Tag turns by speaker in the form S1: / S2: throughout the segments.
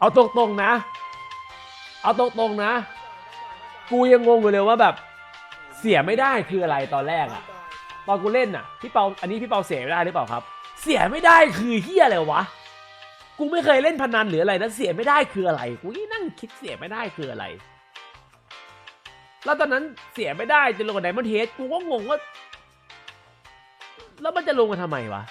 S1: เอาตรงๆนะ เอาตรงๆนะ กูยังงงอยู่เลยว่าแบบเสียไม่ได้คืออะไรตอนแรกอะตอนกูเล่นอะพี่เปาอันนี้พี่เปาเสียไม่ได้หรือเปล่าครับ เสียไม่ได้คือเฮียอะไรวะกูไม่เคยเล่นพนันหรืออะไรนะเสียไม่ได้คืออะไรกูยังนั่งคิดเสียไม่ได้คืออะไร แล้วตอนนั้นเสียไม่ได้จะลงกับไดมอนเ a ดกูก็งงว่า แล้วมันจะลงกันทำไมวะ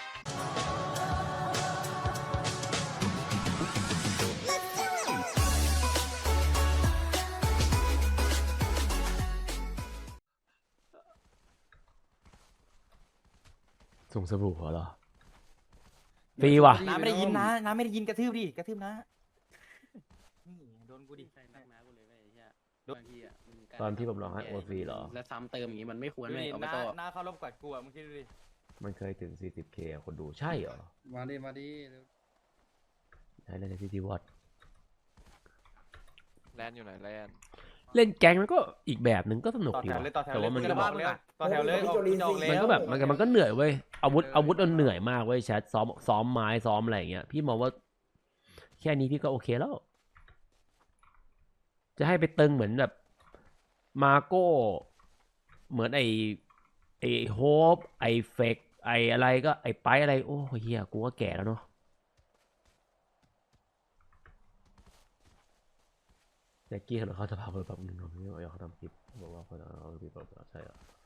S1: ส่งสบู่เหรอฟรีว่ะ
S2: น้าไม่ได้ยินนะน้าไม่ได้ยินกระทืบดิกระทืบนะนี่โดนกูดิ
S3: ใช่นักนะกูเลยเว้ยไอ้เหี้ย
S2: ดู
S3: บางทีอะมึง
S1: ตอนที่ผมร้องให้โอซีเหรอ
S3: แล้วซ้ำเติมอย่างงี้มันไม่ควร
S2: ดู
S3: เว้ย
S2: ดิ
S3: เอา
S2: ห
S3: ไป
S2: น้า
S3: โต้
S2: หน้าเขารบกวาดกูอะมึงคิดดูดิ
S1: มันเคยถึง 40k อะคนดูใช่เหรอ
S4: มาดิมาดิเร็ว
S1: ใช่เล่นในที่ที่วอด
S5: แลนด์อยู่ไหนแลนด์
S1: เล่นแก๊งมันก็อีกแบบหนึ่งก็สนุก
S2: ต่อ
S1: ดี
S2: แถว
S1: ว่ะ
S2: เลยต่อแถว
S1: แต่
S2: เลย
S1: ว่ามัน
S2: กู
S1: ก็
S2: จะบอกแล้วต่อแถวเลยออกกูจะออกแล้ว
S1: มันก็แบบมันก็มันก็เหนื่อยเว้ย อาวุธอาวุธมันเหนื่อยมากเว้ยแชทซ้อมซ้อมไม้ซ้อมอะไรอย่างเงี้ยพี่มองว่า แค่นี้พี่ก็โอเคแล้ว จะให้ไปตึงเหมือนแบบ มาโก้ เหมือนไอไอโฮปไอเฟกไออะไรก็ไอไปอะไร โอ้เฮียกูก็แก่แล้วเนาะแจ็คกี้เขาจะพาไปแบบนึงเขาไม่อยากเขาทำคลิปบอกว่าเขาจะเอาคลิปแบบใช่เ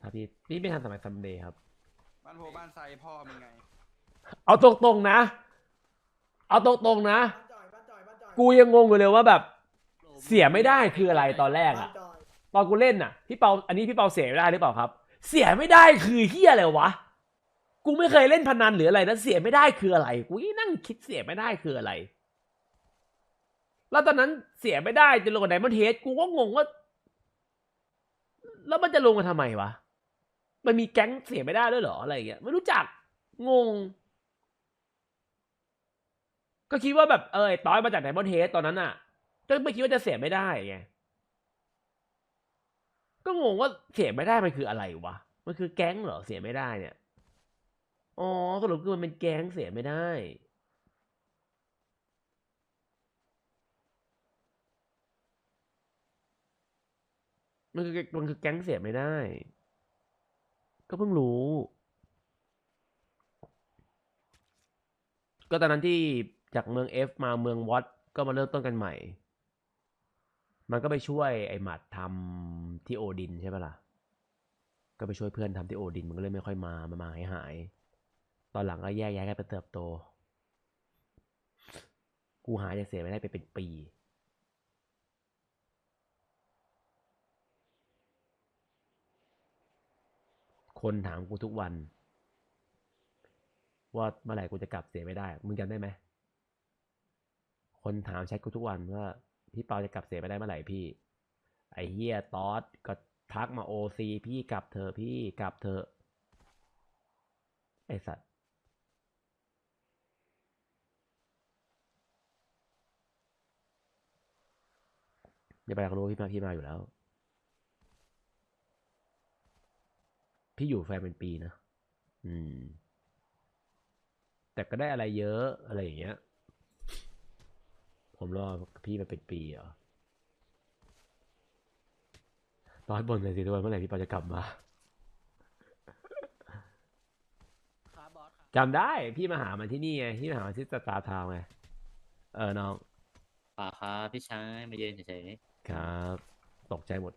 S1: หรอถ้าพี่พี่ไม่ทันสมัยซัมเดย์ครับ
S4: บ้านโพบ้านไซพ่อมึงไง
S1: เอาตรงๆนะ เอาตรงๆนะกูยังงงอยู่เลยว่าแบบ เสียไม่ได้คืออะไรตอนแรกอะตอนกูเล่นอะพี่เปาอันนี้พี่เปาเสียไม่ได้หรือเปล่าครับ เสียไม่ได้คือเฮียอะไรวะกูไม่เคยเล่นพนันหรืออะไรนะเสียไม่ได้คืออะไรกูยังนั่งคิดเสียไม่ได้คืออะไร แล้วตอนนั้นเสียไม่ได้จะลงกับไดมอนเ a ดกูก็งงว่า แล้วมันจะลงกันทำไมวะ มันมีแก๊งเสียไม่ได้ด้วยเหรออะไรอย่างเงี้ยไม่รู้จักงง ก็คิดว่าแบบเออต้อยมาจากไดมอนเ a ดตอนนั้นอะก็ไม่คิดว่าจะเสียไม่ได้ไงก็งงว่าเสียไม่ได้มันคืออะไรวะมันคือแก๊งเหรอเสียไม่ได้เนี่ยอ๋อสรุปคือมันเป็นแก๊งเสียไม่ได้มันคือมันคือแก๊งเสียไม่ได้ ก็เพิ่งรู้ ก็ตอนนั้นที่จากเมืองเอฟมาเมืองวอตก็มาเริ่มต้นกันใหม่ มันก็ไปช่วยไอ้หมัดทำที่โอดินใช่ปะล่ะ ก็ไปช่วยเพื่อนทำที่โอดินมันก็เลยไม่ค่อยมา มามาหายหาย ตอนหลังก็แยกย้ายกันไปเติบโต กูหาจะเสียไม่ได้ไปเป็นปี คนถามกูทุกวัน ว่าเมื่อไหร่กูจะกลับเสียไม่ได้ มึงจำได้ไหมคนถามแชทกูทุกวันว่าพี่เปาจะกลับเสียไม่ได้เมื่อไหร่พี่ ไอ้เฮียตอสก็ทักมาโอซีพี่กลับเถอพี่กลับเถอไอสัตว์อย่าไปอยากรู้พี่มาพี่มาอยู่แล้ว พี่อยู่แฟนเป็นปีนะอืม แต่ก็ได้อะไรเยอะอะไรอย่างเงี้ย ผมรอพี่มาเป็นปีเหรอตอนบนเลยสิทุกวันเมื่อไหร่พี่ปอจะกลับมา
S3: ครับบอสครับ
S1: จำได้พี่มาหามันที่นี่ไงพี่มาหามันที่สตาร์ทาวน์ไงเออน้อง
S6: ป่าครับพี่ชายมาเยืนเฉย
S1: ครับ ตกใจหมด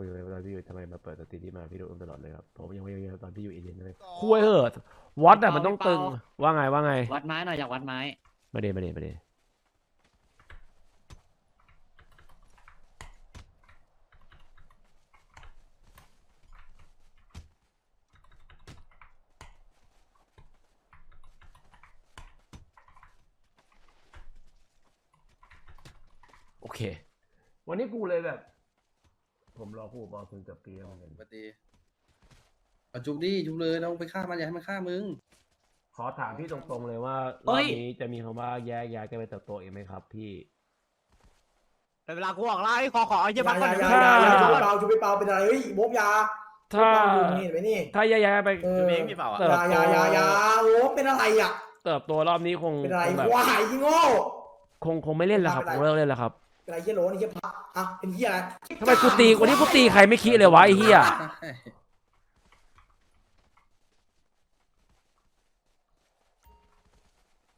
S1: โอ้ยตอนพี่อยู่ทำไมมาเปิดสตรีมที่มาพี่โดนตลอดเลยครับผมยังไม่ยังตอนพี่อยู่เอเดนเลยคุยเหอะวัดอะมันต้องตึงว่าไงว่าไง
S6: ๆวัดไม้หน่อยอยากวัดไม้
S1: มาเดมาเดมาเดโอเค วันนี้กูเลยแบบ ผมรอผู้บอลคุณเกือบปีแล้วเหมือนกัน
S4: ปฏิเอาจุบดิจุบเลยเราไปฆ่ามันอย่าให้มันฆ่ามึง
S1: ขอถามพี่ตรงๆเลยว่าร
S6: เฮ้
S1: อบ
S6: ย
S1: นี้จะมีคำว่าแยกย้ายกันไปเติบโตอีกไหมครับพี่
S2: แต่เวลากูออกไล่ขอขอไอ้เหี้ย
S7: อย่า
S2: บัตร
S7: อ
S2: ก่อน
S7: ย่า
S2: เดี๋ยว
S7: อย่า
S2: กู
S7: อย่าชูไปเปล่าชูไปเปล่าเป็นอะไรเฮ้ยโมบยา
S1: ถ้า
S5: เห็นไหมนี่
S1: ถ้าแย่ๆไป
S5: เออ
S3: เองพี่เปล่าอะ
S1: เติ
S5: อบย่า
S1: โต
S5: อย่าอย่าอย่าโอ้เป็นอะไรอะ
S1: เติบโตรอบนี้คง
S5: เป็นอะไร
S1: คงแบบ
S5: ควายยี่โง่
S1: คงคงไม่เล่นแล้วครับคงเลิกเล่นแล้วครับ
S5: เป็นอะไรเฮียโหลนี่เฮียพระอะเป็นเฮียอะไร
S1: ทำไมกูตีวันนี้กูตีใครไม่คิดเลยวะไอ้เหี้ย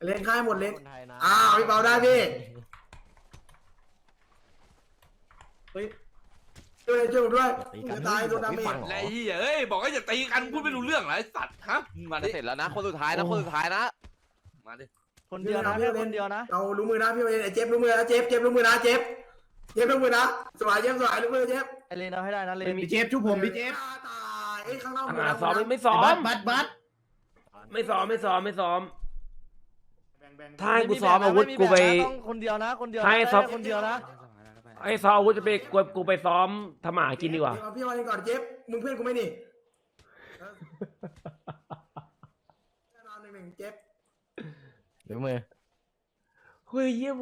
S5: เล่นค่ายหมดเล่นอ้าวพี่เปาได้พี่เฮ้ยช่วยช่วยผมด้วยจะตายโดนดาเมจ
S7: ไรเหี้ยเอ้ยบอกว่าอย่าตีกันพูดไม่รู้เรื่องเหรอไอ้สัตว์ฮะมาดิ
S8: จะเสร็จแล้วนะคนสุดท้ายนะคนสุดท้ายนะ
S7: มาดิ
S2: คนเดียวนะพี่คนเดียวนะ
S5: เรารู้มือนะพี่ไอ้เจ็บรู้มือนะเจ็บเจ็บรู้มือนะเจ็บเจ็บรู้มือนะสวายเจ็บสวายรู้มือเจ็บ
S2: ไอเลนเอาให้ได้นะเลน
S5: พี่เจ็บชุบผมพี่เจ็บตายไอ้ข้างนอก
S1: อ่าซ้อมไม่ไม่ซ้อม
S2: บัตบัต
S1: ไม่ซ้อมไม่ซ้อมไม่ซ้อมถ้าให้กูซ้อมอาวุธกูไป
S2: ต้องคนเดียวนะ คนเดียว
S1: ให้ซ้อม
S2: คนเดียวนะ
S1: ไอ้ซ้อมอาวุธจะไปกูกูไปซ้อมทำหมากินดีกว่า
S5: พี่มาเล่นก่อนเจ็บมึงเพื่อนกูไม่นี่แน่นอนหนึ่งหนึ่งเจ็บ
S2: เดี๋ ยวมือ
S1: เฮ้ยเยี่ยม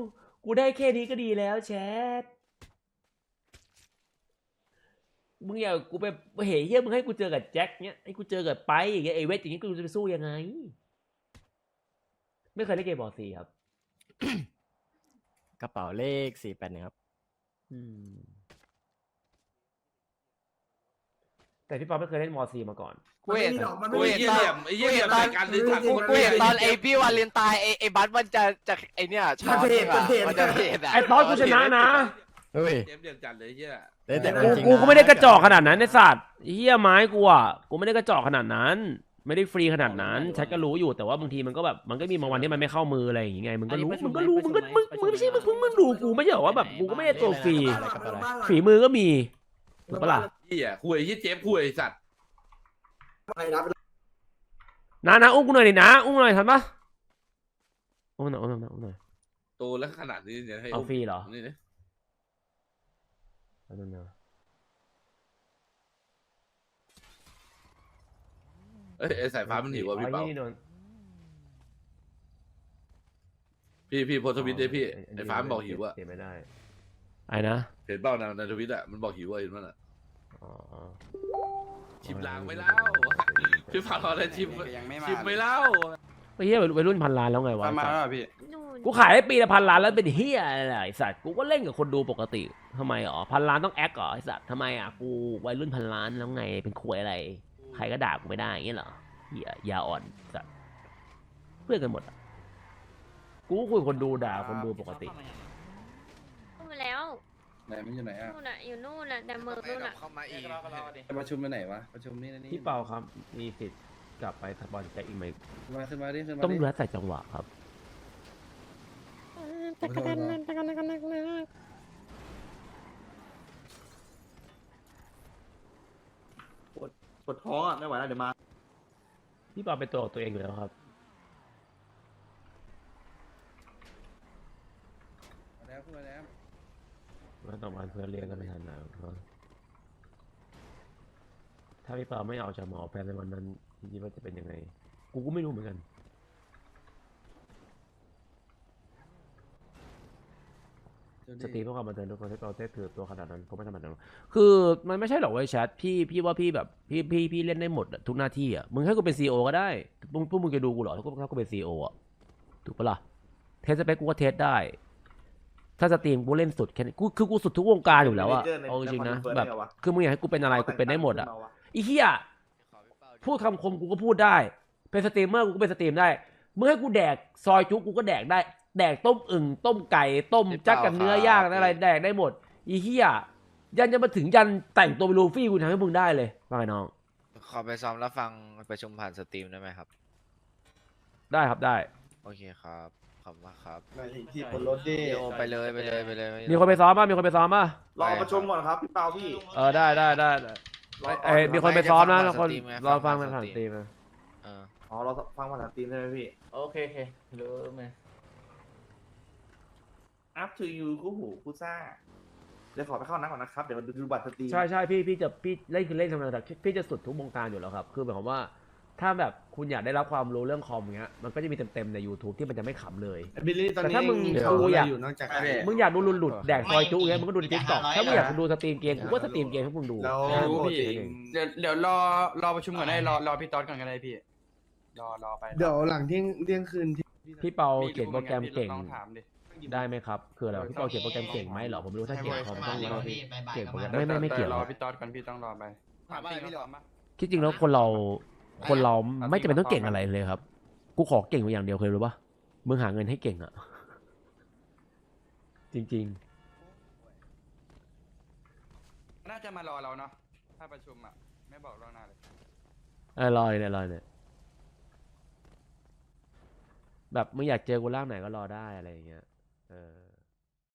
S1: กูได้แค่นี้ก็ดีแล้วแชทมึงอย่ากูไปเฮ้ยเยี่ยมึงให้กูเจอกับแจ็คเนี้ยให้กูเจอกับไปอย่างเงี้ยไอเวทอย่างเงี้ยกูจะไปสู้ยังไง ไม่เคยเล่นเกมบอลซีครับ
S2: กระเป๋าเลขสี่แปดหนึ่งครับ
S1: อืม แต่พี่ป๊อปไม่เคยเล่นมอซีมาก่อน
S8: กูเห็น
S5: มัน
S8: กู
S5: ไม่
S8: เห็น
S5: มี
S8: ต
S5: ห
S8: อ
S5: ร
S8: น
S5: อก
S7: ไอ้เหี้ยเหลี่ยมใส่กันเลยสัตว์
S8: กูกูเห็นตอนไอพี่วาเลนไตน์ไอไอบัสมันจะจะไอเนี่ยช้อนมึงอะมันจะเพจอะ
S1: ไอ้ตอนกูชนะนะ
S2: เฮ้ย
S7: เกมเดือดจัดเลยไอ้เหี้ย
S2: แต่
S1: กูกูก็ไม่ได้กระจอกขนาดนั้นไอ้สัตว์เฮียไม้กูอะกูไม่ได้กระจอกขนาดนั้น ไม่ได้ฟรีขนาดนั้นชัดก็รู้อยู่แต่ว่าบางทีมันก็แบบมันก็มีบางวันที่มันไม่เข้ามืออะไรอย่างเงี้ยมึงก็รู้
S6: อันนี้ประชุ
S1: มึ
S6: ม
S1: งก็รู้
S6: ไหม
S1: มึงก็
S6: ประชุ
S1: มึง
S6: มไหม
S1: มึงไม่ใช่มึงเพิ่งมึงดูกูไม่ใช่เหรอว่าแบบกูก็ไม่ได้ตัวฟรี
S5: บ้านหลังบ้านหลัง
S1: ฝีมือก็มี ถูกปะล่ะ
S7: เหี้ยคุยไอ้เหี้ยเจฟคุยไอ้สัตว์
S5: อะไรนะ
S1: นะนะอุ้มกูหน่อยดินะอุ้มหน่อยทันปะอุ้มหน่อยอุ้มหน่อยอุ้มหน่อย
S7: โตแล้วขนาดนี้เนี่ยให้
S1: เอาฟรีเหรอ
S7: นี่นะ
S1: เอาหน่อยนะ
S7: เอ้ยไอ้สายฟ้ามันหิวอะพี่เปา
S1: อนี่โดน
S7: พี่พี่โพสต์ทวิตเลยพี่ไอ้ฟ้ามันบอกหิวอะ
S1: เสียไม่ได้ ไอ้นะ
S7: เห็นเปล่านะในทวิตอะมันบอกหิวอะเห็นมั้ยน่ะ
S1: อ๋ออ๋อ
S7: ชิมล้างไม่เล่าพี่ฟ้ารออะไรชิม
S3: ยังไม่มา
S7: ชิมไม่เล่า
S1: ไอ้เฮียวัยรุ่นพันล้านแล้วไงวะ
S3: มาแล้วพี่
S1: กูขายได้ปีละพันล้านแล้วเป็นเฮียอะไรไอ้สัตว์กูก็เล่นกับคนดูปกติทำไมอ๋อพันล้านต้องแอคเหรอไอ้สัตว์ทำไมอะกูวัยรุ่นพันล้านแล้วไงเป็นควยอะไร ใครก็ด่ากูไม่ได้อย่างเงี้ยเหรอเฮียยาอ่อนสัตว์เพื่อนกันหมดอะกูก็คุยกับคนดูด่าคนดูปกติ
S4: พูด แล้ว
S8: ไหนมันอยู่ไหนอะ
S4: นู่นน่ะอยู่นู่นน่ะแต่เมืองนู่นน่ะ
S8: เข้ามาอีกจะประชุมไปไหนวะประชุมนี่นะนี่
S1: พี่เปาครับมีสิทธิ์กลับไปทับอลแจ็คอีกไหม
S8: ขึ้นมาขึ้นมาดิขึ้นมา
S1: ต้อง
S8: ดิ
S1: ดูแลใส่จังหวะครับ
S8: ขอโทษครับ
S2: ปวดท้องอะไม่ไหวแล้วเดี๋ยวมา
S1: พี่เปาเป็นตัวของตัวเองอยู่แล้วครับ
S8: มาแล้วขึ้นมาแล้ว
S1: แล้วต่อมาเพื่อนเรียนกันไม่ทันนะครับถ้าพี่เปาไม่เอาจากหมอแพนในวันนั้นคิดว่าจะเป็นยังไง กูก็ไม่รู้เหมือนกันสตรีมเพื่อความบันเทิงทุกคนที่เราได้ถือตัวขนาดนั้นผมไม่ทำแบบนั้นหรอกคือมันไม่ใช่หรอกเว้ยแชทพี่พี่ว่าพี่แบบพี่พี่พี่เล่นได้หมดอะทุกหน้าที่อะมึงให้กูเป็นซีอก็ได้พวกพวกมึงจะดูกูเหรอถ้ากูถ้ากูเป็นซีออะถูกปะล่ะเทสสเปคกูก็เทสได้ ถ้าสตรีมกูเล่นสุดแค่นี้กูคือกูสุดทุกวงการอยู่แล้วอะเอาจริงๆนะแบบคือมึงอยากให้กูเป็นอะไรกูเป็นได้หมดอะไอีเหี้ยพูดคำคมกูก็พูดได้ เป็นสตรีมเมอร์กูก็เป็นสตรีมได้มึงให้กูแดกซอยจุกูก็แดกได้ แดกต้มอึ่งต้มไก่ต้มจักกับเนื้อย่างอะไรแดกได้หมด อีเหี้ยยันจะมาถึงยันแต่งตัวเป็นลูฟี่กูทำให้มึงได้เลยว่าไงน้อง
S8: ขอไปซ้อมแล้วฟังประชุมผ่านสตรีมได้ไหมครับ
S1: ได้ครับได้
S8: โอเคครับ ขอบคุณมากครับ
S5: ที่บนรถดิ
S8: โยไปเลยไปเลยไปเลย
S1: มีคนไปซ้อมป่ะมีคนไปซ้อมป่ะ
S5: รอประชุมก่อนครับพี่เปาพี่
S1: เออได้ได้ได้ได้เอ้ยมีคนไปซ้อมนะแล้วคนรอฟังนะผ่านสตรีมนะ
S8: เออ
S5: อ๋อเราฟังภาษาจีนใช่ไหมพี่
S6: โอเคโอเครู้ไหม
S5: up to you กูหูกูซ่าเดี๋ยวขอไปเข้าน้ำก่อนนะครับ เดี๋ยวดูบัตรสตรีม
S1: ใช่ใช่พี่พี่จะพี่เล่นคือเล่นทำงานแต่พี่จะสุดทุกวงการอยู่แล้วครับ คือหมายความว่า ถ้าแบบคุณอยากได้รับความรู้เรื่องคอมเงี้ยมันก็จะมีเต็มๆใน YouTube ที่มันจะไม่ขำเลย
S9: บิลลี่ตอน
S1: แต่
S9: นี้
S1: ถ้ามึง
S9: เขา
S1: ดู
S9: อะไร
S1: อยาก
S9: อยู่นอกจาก
S1: มึงอยากดูหลุดหลุดๆแดกซอยจุเงี้ยมึงก็ดูในทิกตอกถ้ามึงอยากดูสตรีมเกมกูก็สตรีมเกมให้มึงดู
S9: แล้ว
S6: รู้
S9: ปก
S6: พี่
S9: ติ
S6: เดี๋ยวเดี๋ยวรอรอประชุมก่อนได้รอรอพี่ต๊อดก่อนก็ได้พี่ รอรอไป
S9: เดี๋ยวหลังเที่ยงเที่ยงคืนที่
S1: พี่เปาเขียนโปรแกรมเก่ง
S6: ลองถามดิ
S1: ได้ไหมครับคืออะไรวะพี่เปาเขียนโปรแกรมเก่งไหมเหรอผมไม่รู้ถ้าเขียนคอมต้อง
S6: ให้
S1: ต้อง
S6: ไว้
S1: เก่งโปรแกรมไม่ไม่ไม่เกี่ยว
S6: แต่รอพี่ต๊อดก่อนพี่ต้องรอไป
S9: ถามว่าพี่หรอ
S1: ที่จริงแล้วคนเรา คนเราไม่จำเป็นต้องเก่งอะไรเลยครับ กูขอเก่งมาอย่างเดียวเคยรู้ปะมึงหาเงินให้เก่งอะจริง
S6: น่าจะมารอเราเนาะถ้าประชุมอะ ไม่บอกล่วงหน้าเลย
S1: ๆเออรอเลยเนี่ยรอเลยเนี่ยแบบมึงอยากเจอกูร่างไหนก็รอได้อะไรอย่างเงี้ยเออ